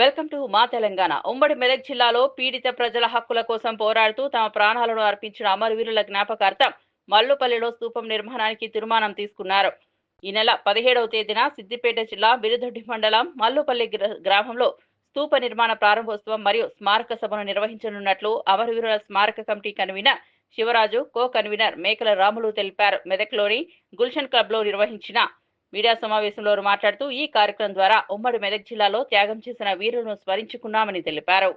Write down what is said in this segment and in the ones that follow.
Welcome to మా తెలంగాణ. ఉమ్మడి మెదక్ జిల్లాలో పీడిత ప్రజల హక్కుల కోసం పోరాడుతూ తమ ప్రాణాలను అర్పించిన అమరవీరుల జ్ఞాపకార్థం మల్లుపల్లిలో స్థూపం నిర్మాణానికి తీర్మానం తీసుకున్నారు. ఈ నెల పదిహేడవ తేదీన సిద్దిపేట జిల్లా బిరుదొడ్డి మండలం మల్లుపల్లి గ్రామంలో స్థూప నిర్మాణ ప్రారంభోత్సవం మరియు స్మారక సభను నిర్వహించనున్నట్లు అమరవీరుల స్మారక committee convener Sivaraju co convener Mekala Ramulu తెలిపారు. మెదక్లోని గుల్షన్ క్లబ్లో నిర్వహించిన మీడియా సమావేశంలో మాట్లాడుతూ ఈ కార్యక్రమం ద్వారా ఉమ్మడి మెదక్ జిల్లాలో త్యాగం చేసిన వీరులను స్మరించుకున్నామని తెలిపారు.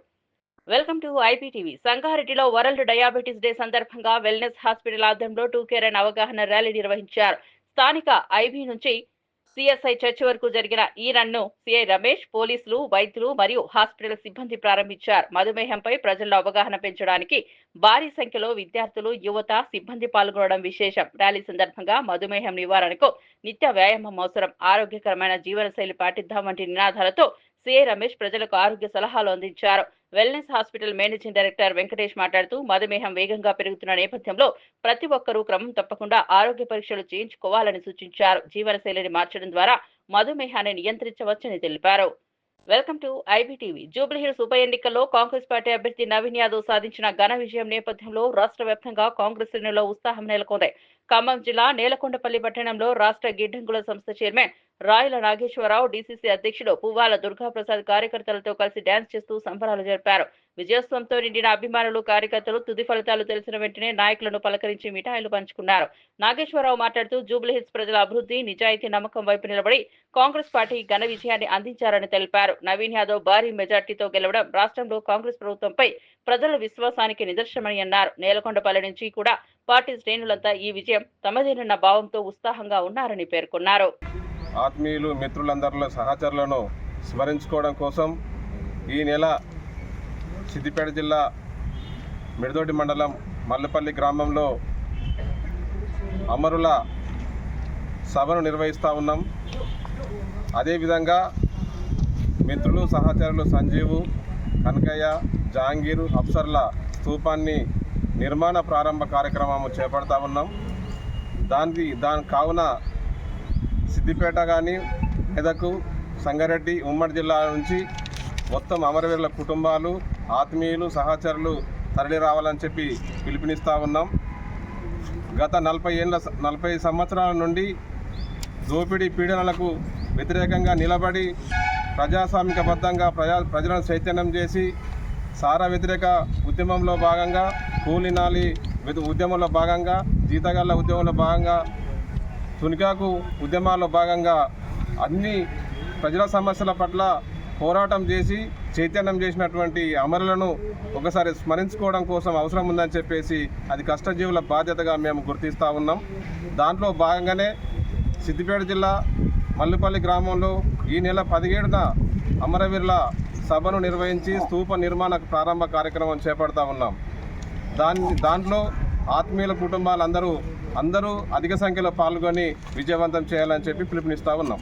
Welcome to IPTV. సంగారెడ్డిలో వరల్డ్ డయాబెటీస్ డే సందర్భంగా వెల్నెస్ హాస్పిటల్ ఆధ్వర్యంలో టూ కేర్ అండ్ అవగాహన ర్యాలీ నిర్వహించారు. స్థానిక ఐబీ నుంచి సిఎస్ఐ చర్చి వరకు జరిగిన ఈ రన్ను సిఐ రమేష్ పోలీసులు వైద్యులు మరియు హాస్పిటల్ సిబ్బంది ప్రారంభించారు. మధుమేహంపై ప్రజల్లో అవగాహన పెంచడానికి భారీ సంఖ్యలో విద్యార్థులు యువత సిబ్బంది పాల్గొనడం విశేషం. ర్యాలీ సందర్భంగా మధుమేహం నివారణకు నిత్య వ్యాయామం అవసరం. ఆరోగ్యకరమైన జీవనశైలి పాటిద్దాం వంటి నినాదాలతో సిఐ రమేష్ ప్రజలకు ఆరోగ్య సలహాలు అందించారు. Wellness hospital managing director Venkatesh మాట్లాడుతూ మధుమేహం వేగంగా పెరుగుతున్న నేపథ్యంలో ప్రతి ఒక్కరూ క్రమం తప్పకుండా ఆరోగ్య పరీక్షలు చేయించుకోవాలని సూచించారు. జీవనశైలిని మార్చడం ద్వారా మధుమేహాన్ని నియంత్రించవచ్చని తెలిపారు. Welcome to IBTV. జూబ్లీహిల్స్ ఉప ఎన్నికల్లో కాంగ్రెస్ పార్టీ అభ్యర్థి నవీన్ యాదవ్ సాధించిన ఘన విజయం నేపథ్యంలో రాష్ట్ర వ్యాప్తంగా కాంగ్రెస్ శ్రేణుల్లో ఉత్సాహం నెలకొంది. ఖమ్మం జిల్లా నేలకొండపల్లి పట్టణంలో రాష్ట్ర గిడ్డంగుల సంస్థ చైర్మన్ రాయల నాగేశ్వరరావు డీసీసీ అధ్యక్షుడు పువ్వాల దుర్గాప్రసాద్ కార్యకర్తలతో కలిసి డ్యాన్స్ చేస్తూ సంబరాలు జరిపారు. విజయోత్సవంతో నిండిన అభిమానులు కార్యకర్తలు తుది ఫలితాలు తెలిసిన వెంటనే నాయకులను పలకరించి మిఠాయిలు పంచుకున్నారు. నాగేశ్వరరావు మాట్లాడుతూ జూబ్లీహిల్స్ ప్రజల అభివృద్ధి నిజాయితీ నమ్మకం వైపు నిలబడి కాంగ్రెస్ పార్టీ ఘన విజయాన్ని అందించారని తెలిపారు. నవీన్ యాదవ్ భారీ మెజార్టీతో గెలవడం రాష్ట్రంలో కాంగ్రెస్ ప్రభుత్వంపై ప్రజల విశ్వాసానికి నిదర్శనమని అన్నారు. నేలకొండపల్లి నుంచి కూడా పార్టీ శ్రేణులంతా ఈ విజయం తమదేనన్న భావంతో ఉత్సాహంగా ఉన్నారని పేర్కొన్నారు. ఆత్మీయులు మిత్రులందరిలో సహచరులను స్మరించుకోవడం కోసం ఈ నెల సిద్దిపేట జిల్లా మిడదోటి మండలం మల్లపల్లి గ్రామంలో అమరుల సభను నిర్వహిస్తూ ఉన్నాం. అదేవిధంగా మిత్రులు సహచరులు సంజీవు కనకయ్య జహాంగీరు అప్సర్ల స్థూపాన్ని నిర్మాణ ప్రారంభ కార్యక్రమం చేపడతా ఉన్నాం. దానికి దాని కావున సిద్దిపేట కానీ మెదకు సంగారెడ్డి ఉమ్మడి జిల్లా నుంచి మొత్తం అమరవీరుల కుటుంబాలు ఆత్మీయులు సహచరులు తరలి రావాలని చెప్పి పిలుపునిస్తూ ఉన్నాం. గత నలభై ఏళ్ళ నలభై సంవత్సరాల నుండి దోపిడీ పీడనలకు వ్యతిరేకంగా నిలబడి ప్రజాస్వామికబద్ధంగా ప్రజా ప్రజలను చైతన్యం చేసి సారా వ్యతిరేక ఉద్యమంలో భాగంగా కూలినాలి ఉద్యమంలో భాగంగా జీతగాళ్ళ ఉద్యమంలో భాగంగా తునికాకు ఉద్యమాల్లో భాగంగా అన్ని ప్రజల సమస్యల పట్ల పోరాటం చేసి చైతన్యం చేసినటువంటి అమరులను ఒకసారి స్మరించుకోవడం కోసం అవసరం ఉందని చెప్పేసి అది కష్టజీవుల బాధ్యతగా మేము గుర్తిస్తూ ఉన్నాం. దాంట్లో భాగంగానే సిద్దిపేట జిల్లా మల్లుపల్లి గ్రామంలో ఈ నెల పదిహేడున అమరవీరుల సభను నిర్వహించి స్తూప నిర్మాణ ప్రారంభ కార్యక్రమం చేపడతా ఉన్నాం. దాని దాంట్లో ఆత్మీయుల కుటుంబాలందరూ అందరూ అధిక సంఖ్యలో పాల్గొని విజయవంతం చేయాలని చెప్పి పిలుపునిస్తూ ఉన్నాం.